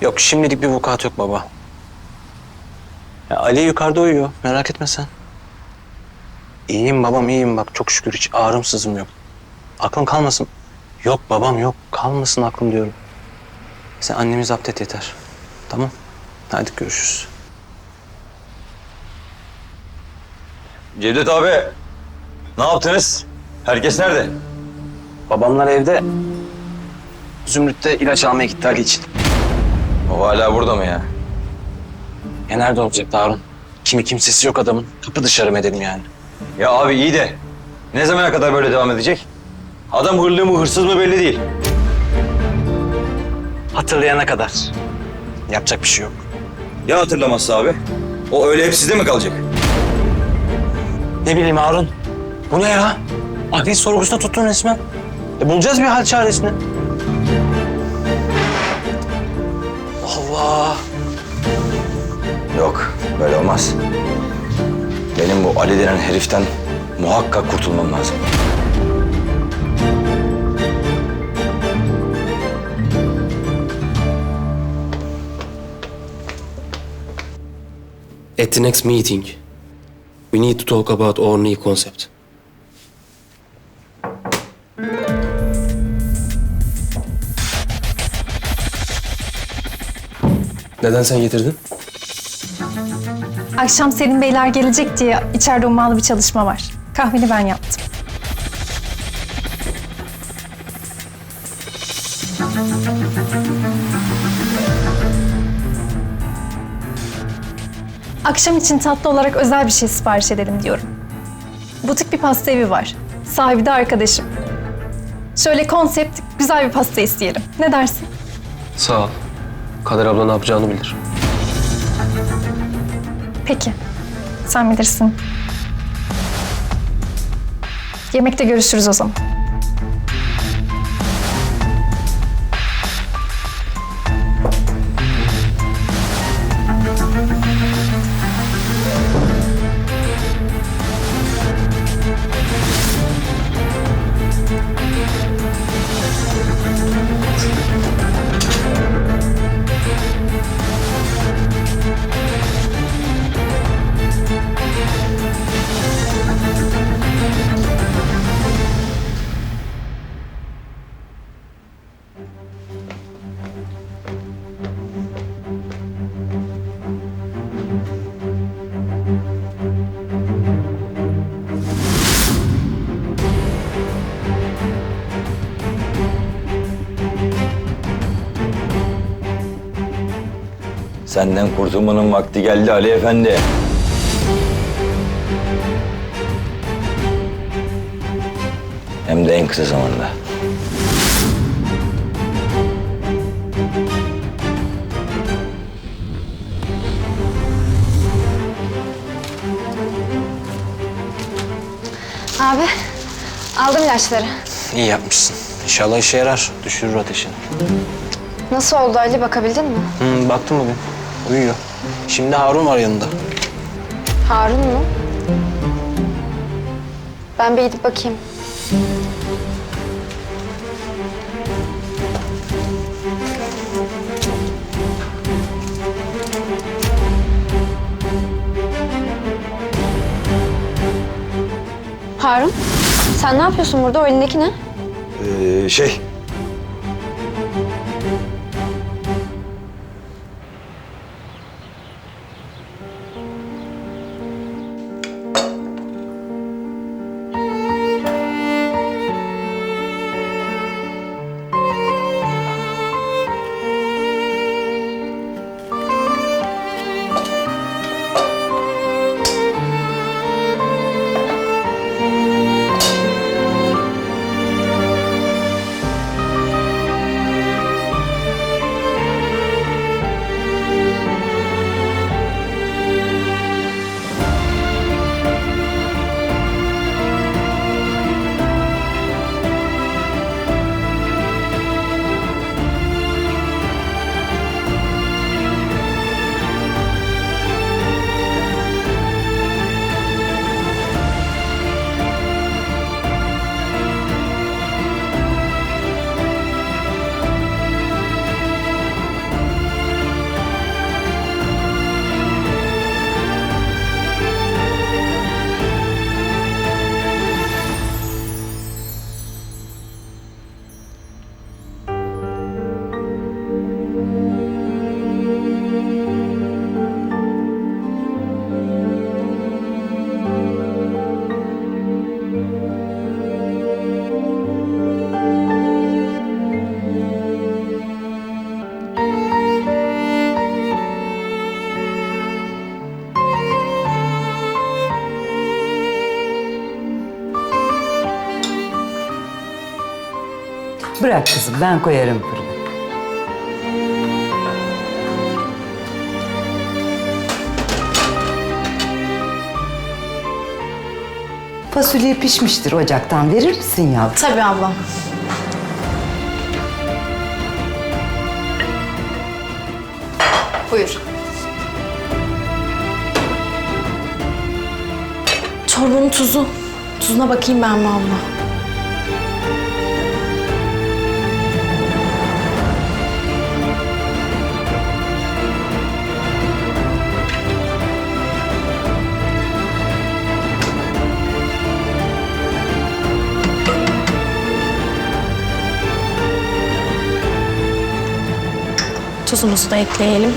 Yok şimdilik bir vukuat yok baba. Ya Ali yukarıda uyuyor. Merak etme sen. İyiyim babam iyiyim bak çok şükür hiç ağrım sızım yok. Aklın kalmasın. Yok babam yok kalmasın aklım diyorum. Sen annemi zapt et yeter. Tamam. Hadi görüşürüz. Cevdet abi. Ne yaptınız? Herkes nerede? Babamlar evde. Zümrüt de ilaç almaya gitti Ali için. O hala burada mı ya? Ya nerede olacak Harun? Kimi kimsesi yok adamın. Kapı dışarı mı edelim yani? Ya abi iyi de ne zamana kadar böyle devam edecek? Adam hırlı mı hırsız mı belli değil. Hatırlayana kadar. Yapacak bir şey yok. Ya hatırlamazsa abi? O öyle hep sizde mi kalacak? Ne bileyim Harun. Bu ne ya? Adli sorgusuna tuttun resmen. E bulacağız bir hal çaresini. Olmaz. Benim bu Ali denen heriften muhakkak kurtulmam lazım. At the next meeting, we need to talk about our new concept. Neden sen getirdin? Akşam Selim Beyler gelecek diye içeride ummalı bir çalışma var. Kahveni ben yaptım. Akşam için tatlı olarak özel bir şey sipariş edelim diyorum. Butik bir pasta evi var. Sahibi de arkadaşım. Şöyle konsept güzel bir pasta isteyelim. Ne dersin? Sağ ol. Kader abla ne yapacağını bilir. Peki. Sen bilirsin. Yemekte görüşürüz o zaman. Senden kurtulmanın vakti geldi Ali Efendi. Hem de en kısa zamanda. Abi, aldım ilaçları. İyi yapmışsın. İnşallah işe yarar. Düşürür ateşini. Nasıl oldu Ali, bakabildin mi? Hı, baktım bugün. Uyuyor. Şimdi Harun var yanında. Harun mu? Ben bir gidip bakayım. Harun, sen ne yapıyorsun burada? O elindeki ne? Ee, şey... Bırak kızım ben koyarım fırına. Fasulye pişmiştir ocaktan verir misin yavrum? Tabii ablam. Buyur. Çorbanın tuzu. Tuzuna bakayım ben mi abla? Tuzumuzu da ekleyelim.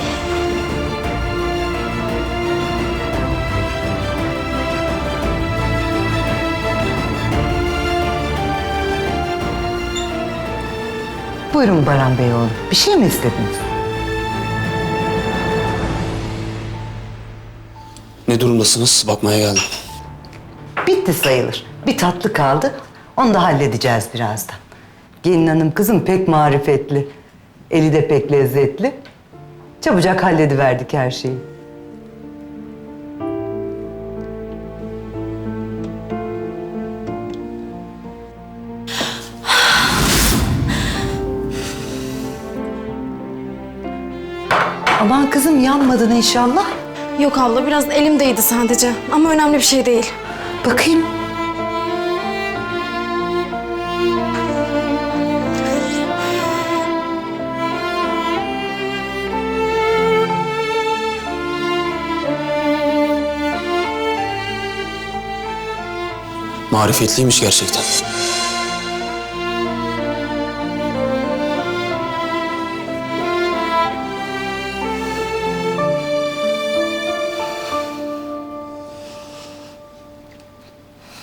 Buyurun Baran Bey oğlum. Bir şey mi istediniz? Ne durumdasınız? Bakmaya geldim. Bitti sayılır. Bir tatlı kaldı. Onu da halledeceğiz birazdan. Gelin hanım kızım pek marifetli. Eli de pek lezzetli. Çabucak hallediverdik her şeyi. Aman kızım yanmadın inşallah. Yok abla biraz elimdeydi sadece. Ama önemli bir şey değil. Bakayım. Marifetliymiş gerçekten.